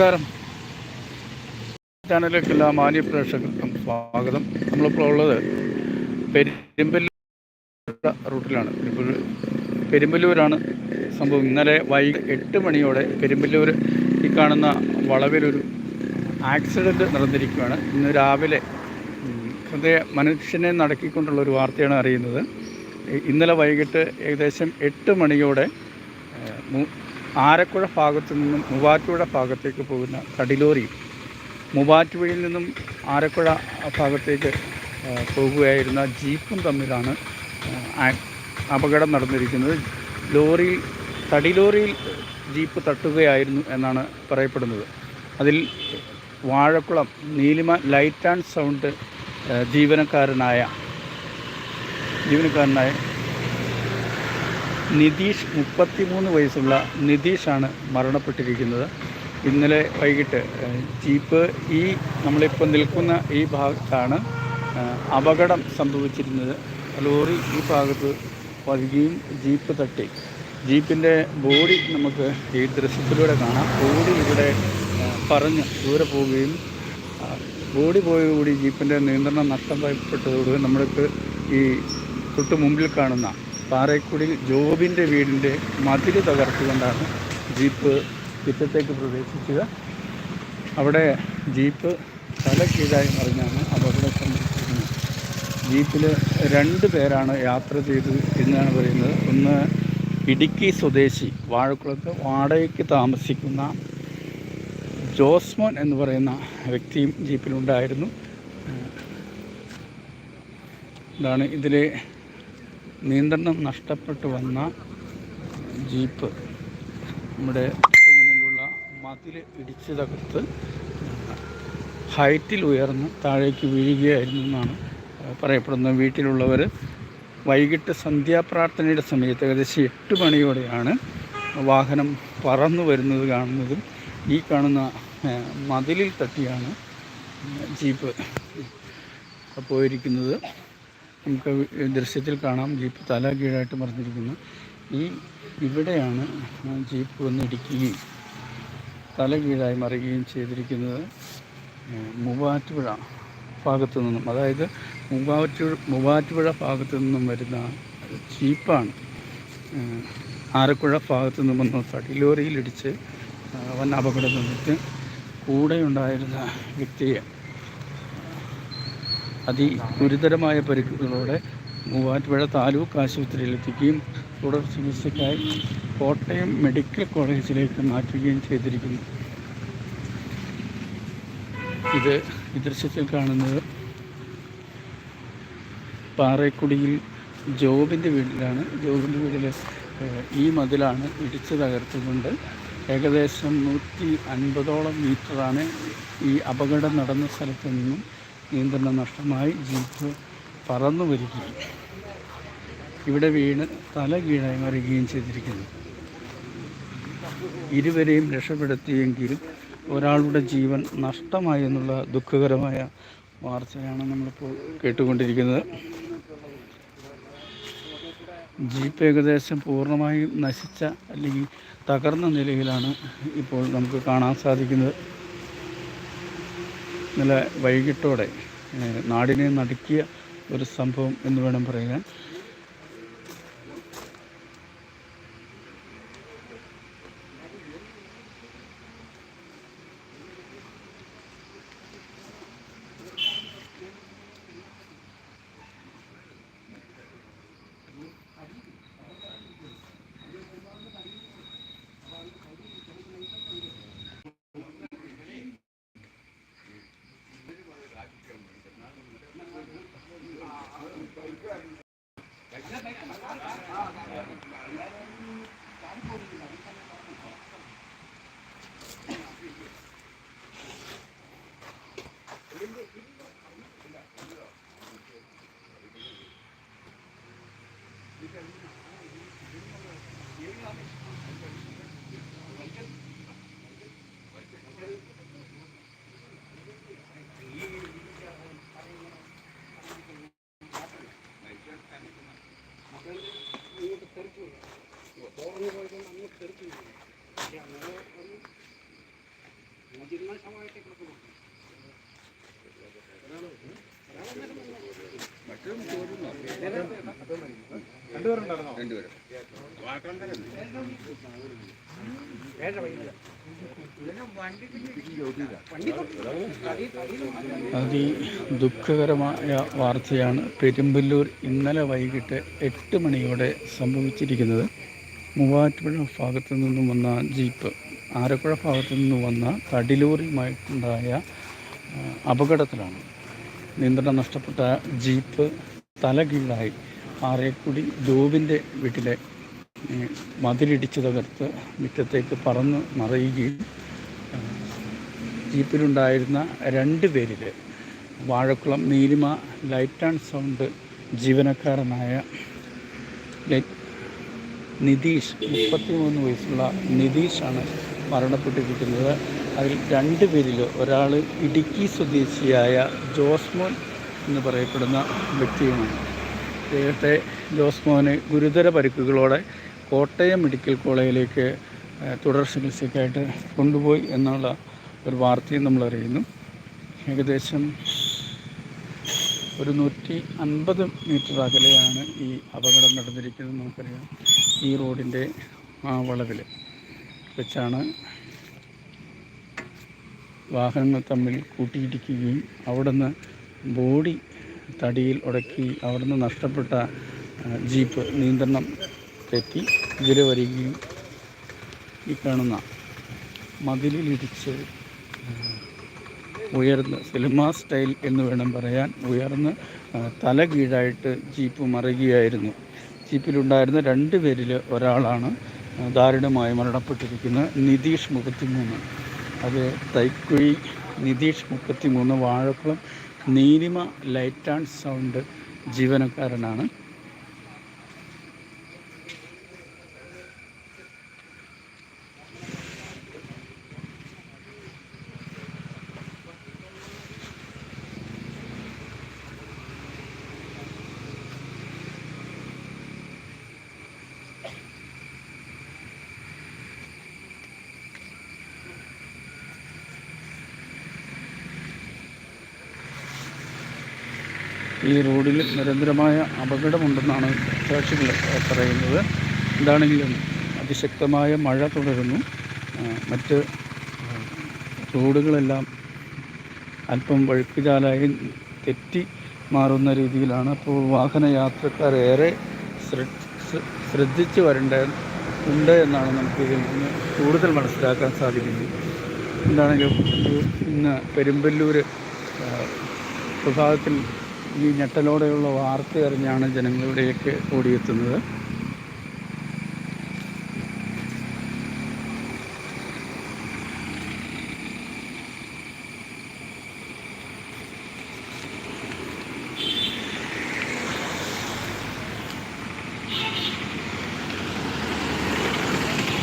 നമസ്കാരം. ചാനലിലേക്ക് എല്ലാ മാന്യ പ്രേക്ഷകർക്കും സ്വാഗതം. നമ്മളിപ്പോൾ ഉള്ളത് പെരുമ്പല്ലൂർ റൂട്ടിലാണ്. പെരുമ്പല്ലൂരാണ് സംഭവം. ഇന്നലെ വൈകി എട്ട് മണിയോടെ പെരുമ്പല്ലൂർ ഈ കാണുന്ന വളവിലൊരു ആക്സിഡന്റ് നടന്നിരിക്കുകയാണ്. ഇന്ന് രാവിലെ ഹൃദയ മനുഷ്യനെ നടക്കിക്കൊണ്ടുള്ള ഒരു വാർത്തയാണ് അറിയുന്നത്. ഇന്നലെ വൈകിട്ട് ഏകദേശം എട്ട് മണിയോടെ ആരക്കുഴ ഭാഗത്തു നിന്നും മൂവാറ്റുപുഴ ഭാഗത്തേക്ക് പോകുന്ന തടിലോറി മൂവാറ്റുപുഴയിൽ നിന്നും ആരക്കുഴ ഭാഗത്തേക്ക് പോകുകയായിരുന്ന ജീപ്പും തമ്മിലാണ് അപകടം നടന്നിരിക്കുന്നത്. ലോറി തടിലോറിയിൽ ജീപ്പ് തട്ടുകയായിരുന്നു എന്നാണ് പറയപ്പെടുന്നത്. അതിൽ Vazhakulam Neelima light and sound ജീവനക്കാരനായ ജീവനക്കാരനായ നിതീഷ് മുപ്പത്തിമൂന്ന് വയസ്സുള്ള നിതീഷാണ് മരണപ്പെട്ടിരിക്കുന്നത്. ഇന്നലെ വൈകിട്ട് ജീപ്പ് ഈ നമ്മളിപ്പോൾ നിൽക്കുന്ന ഈ ഭാഗത്താണ് അപകടം സംഭവിച്ചിരുന്നത്. ലോറി ഈ ഭാഗത്ത് പതുകയും ജീപ്പ് തട്ടി. ജീപ്പിന്റെ ബോഡി നമുക്ക് ഈ ദൃശ്യത്തിലൂടെ കാണാം. ബോഡി ഇവിടെ പറഞ്ഞ് ദൂരെ പോവുകയും ബോഡി പോയതോടുകൂടി ജീപ്പിന്റെ നിയന്ത്രണം നഷ്ടപ്പെട്ടതോടുകൂടി നമ്മൾക്ക് ഈ തൊട്ട് മുമ്പിൽ കാണുന്ന പാറയ്ക്കുടി ജോബിന്റെ വീടിന്റെ മതിൽ തകർത്തുകൊണ്ടാണ് ജീപ്പ് ചുറ്റത്തേക്ക് പ്രവേശിച്ചത്. അവിടെ ജീപ്പ് തല കീഴായി മറിഞ്ഞാണ് അപകടം സംഭവിച്ചിരുന്നത് ജീപ്പിൽ രണ്ട് പേരാണ് യാത്ര ചെയ്തത് എന്നാണ് പറയുന്നത്. ഒന്ന് ഇടുക്കി സ്വദേശി വാഴക്കുളത്ത് വാടകയ്ക്ക് താമസിക്കുന്ന ജോസ്മോൻ എന്ന് പറയുന്ന വ്യക്തിയും ജീപ്പിലുണ്ടായിരുന്നു. ഇതാണ് ഇതിലെ നിയന്ത്രണം നഷ്ടപ്പെട്ടു വന്ന ജീപ്പ് നമ്മുടെ മുന്നിലുള്ള മതിൽ ഇടിച്ചു തകർത്ത് ഹൈറ്റിൽ ഉയർന്ന് താഴേക്ക് വീഴുകയായിരുന്നു എന്നാണ് പറയപ്പെടുന്നത്. വീട്ടിലുള്ളവർ വൈകിട്ട് സന്ധ്യാപ്രാർത്ഥനയുടെ സമയത്ത് ഏകദേശം എട്ട് മണിയോടെയാണ് വാഹനം പറന്നു വരുന്നത് കാണുന്നതും ഈ കാണുന്ന മതിലിൽ തട്ടിയാണ് ജീപ്പ് പോയിരിക്കുന്നത്. നമുക്ക് ദൃശ്യത്തിൽ കാണാം. ജീപ്പ് തല കീഴായിട്ട് മറിഞ്ഞിരിക്കുന്നു. ഈ ഇവിടെയാണ് ജീപ്പ് വന്ന് ഇടിക്കുകയും തല കീഴായി മറിയുകയും ചെയ്തിരിക്കുന്നത് മൂവാറ്റുപുഴ ഭാഗത്തു നിന്നും. അതായത് മൂവാറ്റു മൂവാറ്റുപുഴ ഭാഗത്തു നിന്നും വരുന്ന ജീപ്പാണ്. ആരക്കുഴ ഭാഗത്തു നിന്നും വന്ന തടിലോറിയിലിടിച്ച് വന്ന അപകടം നിന്നിട്ട് കൂടെ ഉണ്ടായിരുന്ന വ്യക്തിയെ അതിഗുരുതരമായ പരിക്കുകളോടെ മൂവാറ്റുപുഴ താലൂക്ക് ആശുപത്രിയിൽ എത്തിക്കുകയും തുടർ ചികിത്സയ്ക്കായി കോട്ടയം മെഡിക്കൽ കോളേജിലേക്ക് മാറ്റുകയും ചെയ്തിരിക്കുന്നു. ഇത് ഈ ദൃശ്യത്തിൽ കാണുന്നത് പാറേക്കുടിയിൽ ജോബിന്റെ വീട്ടിലാണ്. ജോബിന്റെ വീട്ടിൽ ഈ മതിലാണ് ഇടിച്ചു തകർത്തുകൊണ്ട് ഏകദേശം നൂറ്റി അൻപതോളം മീറ്ററാണ് ഈ അപകടം നടന്ന സ്ഥലത്തു നിന്നും നിയന്ത്രണം നഷ്ടമായി ജീപ്പ് പറന്നു വരികയും ഇവിടെ വീണ് തല കീഴായി മറിയുകയും ചെയ്തിരിക്കുന്നു. ഇരുവരെയും രക്ഷപ്പെടുത്തിയെങ്കിലും ഒരാളുടെ ജീവൻ നഷ്ടമായി എന്നുള്ള ദുഃഖകരമായ വാർത്തയാണ് നമ്മളിപ്പോൾ കേട്ടുകൊണ്ടിരിക്കുന്നത്. ജീപ്പ് ഏകദേശം പൂർണമായും നശിച്ച അല്ലെങ്കിൽ തകർന്ന നിലയിലാണ് ഇപ്പോൾ നമുക്ക് കാണാൻ സാധിക്കുന്നത്. ഇന്നലെ വൈകിട്ടോടെ നാടിനെ നടുക്കിയ ഒരു സംഭവം എന്ന് വേണം പറയാൻ. അതി ദുഃഖകരമായ വാർത്തയാണ് പെരുമ്പല്ലൂർ ഇന്നലെ വൈകിട്ട് എട്ട് മണിയോടെ സംഭവിച്ചിരിക്കുന്നത് മൂവാറ്റുപുഴ ഭാഗത്തു നിന്നും വന്ന ജീപ്പ്. ആരപ്പുഴ ഭാഗത്തു നിന്ന് വന്ന തടിലോറിയുമായിട്ടുണ്ടായ അപകടത്തിലാണ്. നിയന്ത്രണം നഷ്ടപ്പെട്ട ജീപ്പ് തലകീഴായി ആറേക്കുടി ജോബിന്റെ വീട്ടിലെ മതിലിടിച്ച് തകർത്ത് മുറ്റത്തേക്ക് പറന്ന് മറയുകയും ജീപ്പിലുണ്ടായിരുന്ന രണ്ട് പേരിൽ Vazhakulam Neelima light and sound ജീവനക്കാരനായ നിതീഷ് മുപ്പത്തി മൂന്ന് വയസ്സുള്ള നിതീഷാണ് മരണപ്പെട്ടിരിക്കുന്നത് അതിൽ രണ്ട് പേരിൽ ഒരാൾ ഇടുക്കി സ്വദേശിയായ ജോസ്മോൻ എന്ന് പറയപ്പെടുന്ന വ്യക്തിയുമാണ്. അദ്ദേഹത്തെ ജോസ്മോന് ഗുരുതര പരിക്കുകളോടെ കോട്ടയം മെഡിക്കൽ കോളേജിലേക്ക് തുടർ ചികിത്സയ്ക്കായിട്ട് കൊണ്ടുപോയി എന്നുള്ള ഒരു വാർത്തയും നമ്മൾ അറിയുന്നു ഏകദേശം ഒരു നൂറ്റി അൻപത് മീറ്റർ അകലെയാണ് ഈ അപകടം നടന്നിരിക്കുന്നത്. നമുക്കറിയാം ഈ റോഡിന്റെ ആ വളവിൽ വെച്ചാണ് വാഹനങ്ങൾ തമ്മിൽ കൂട്ടിയിടിക്കുകയും അവിടുന്ന് ബോഡി തടിയിൽ ഉടക്കി അവിടുന്ന് നഷ്ടപ്പെട്ട ജീപ്പ് നിയന്ത്രണം തെറ്റി ഇതിൽ വരികയും ഈ കാണുന്ന മതിലിലിടിച്ച് ഉയർന്ന് സിനിമ സ്റ്റൈൽ എന്ന് വേണം പറയാൻ ഉയർന്ന് തല കീഴായിട്ട് ജീപ്പ് മറിയുകയായിരുന്നു. ജീപ്പിലുണ്ടായിരുന്ന രണ്ട് പേരിൽ ഒരാളാണ് ദാരുണമായി മരണപ്പെട്ടിരിക്കുന്ന നിതീഷ് മുപ്പത്തിമൂന്ന്. അത് തൈക്കുഴി നിതീഷ് മുപ്പത്തിമൂന്ന് Vazhakulam Neelima light and sound ജീവനക്കാരനാണ്. ഈ റോഡിൽ നിരന്തരമായ അപകടമുണ്ടെന്നാണ് സാക്ഷികൾ പറയുന്നത്. എന്താണെങ്കിലും അതിശക്തമായ മഴ തുടരുന്നു. മറ്റ് റോഡുകളെല്ലാം അല്പം വഴുക്കുചാലായി തെറ്റി മാറുന്ന രീതിയിലാണ് അപ്പോൾ വാഹന ശ്ര- ശ്രദ്ധിച്ച് വരേണ്ട ഉണ്ട് എന്നാണ് നമുക്ക് ഇതിൽ നിന്ന് കൂടുതൽ മനസ്സിലാക്കാൻ സാധിക്കുന്നത്. എന്താണെങ്കിലും ഇന്ന് പെരുമ്പല്ലൂർ വിഭാഗത്തിൽ ഈ ഞെട്ടലോടെയുള്ള വാർത്ത അറിഞ്ഞാണ് ഓടിയെത്തുന്നത്.